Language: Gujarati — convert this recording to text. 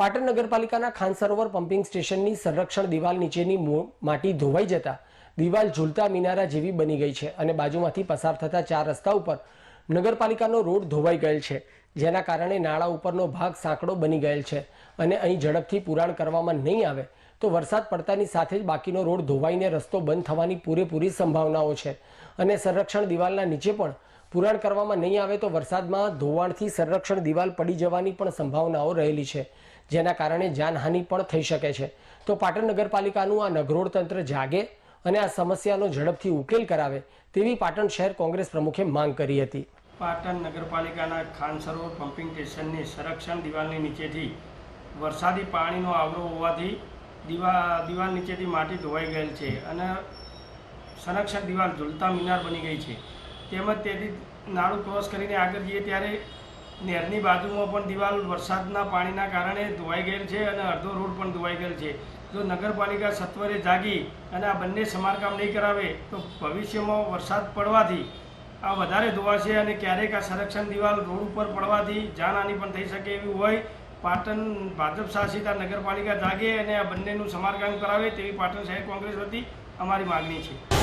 પાટણ નગરપાલિકાના ખાન સરોવર પમ્પિંગ સ્ટેશનની સંરક્ષણ દિવાલ નીચેની માટી ધોવાઈ જતા દિવાલ ઝૂલતા મિનારા જેવી બની ગઈ છે અને બાજુમાંથી પસાર થતા ચાર રસ્તા ઉપર નગરપાલિકાનો રોડ ધોવાઈ ગયેલ છે, જેના કારણે નાળા ઉપરનો ભાગ સાંકડો બની ગયેલ છે અને અહીં ઝડપથી પુરાણ કરવામાં નહીં આવે તો વરસાદ પડતાની સાથે જ બાકીનો રોડ ધોવાઈને રસ્તો બંધ થવાની પૂરેપૂરી સંભાવનાઓ છે અને સંરક્ષણ દિવાલના નીચે પણ પુરાણ કરવામાં નહીં આવે તો વરસાદમાં ધોવાણથી સંરક્ષણ દિવાલ પડી જવાની પણ સંભાવનાઓ રહેલી છે, જેના કારણે જાનહાનિ પણ થઈ શકે છે. તો પાટણ નગરપાલિકાનું આ નગરોળ તંત્ર જાગે અને આ સમસ્યાનો ઝડપથી ઉકેલ કરાવે તેવી પાટણ શહેર કોંગ્રેસ પ્રમુખે માંગ કરી હતી. પાટણ નગરપાલિકાના ખાન સરોવર પમ્પિંગ સ્ટેશનની સંરક્ષણ દિવાલની નીચેથી વરસાદી પાણીનો આવરો હોવાથી દિવા, દિવાલ નીચેથી માટી ધોવાઈ ગયેલ છે અને સંરક્ષણ દિવાલ ઝૂલતા મિનાર બની ગઈ છે. તેમજ તેથી નાળું ક્રોસ કરીને આગળ જઈએ ત્યારે નહેરની બાજુમાં પણ દિવાલ વરસાદના પાણીના કારણે ધોવાઈ ગયેલ છે અને અડધો રોડ પણ ધોવાઈ ગયેલ છે. જો નગરપાલિકા સત્વરે જાગી અને આ બંને સમારકામ નહીં કરાવે, તો ભવિષ્યમાં વરસાદ પડવાથી આ વધારે ધોવાશે અને ક્યારેક આ સંરક્ષણ દિવાલ રોડ ઉપર પડવાથી જાનહાની પણ થઈ શકે એવી હોય. પાટણ ભાજપ શાસિત આ નગરપાલિકા જાગે અને આ બંનેનું સમારકામ કરાવે તેવી પાટણ શહેર કોંગ્રેસ વતી અમારી માગણી છે.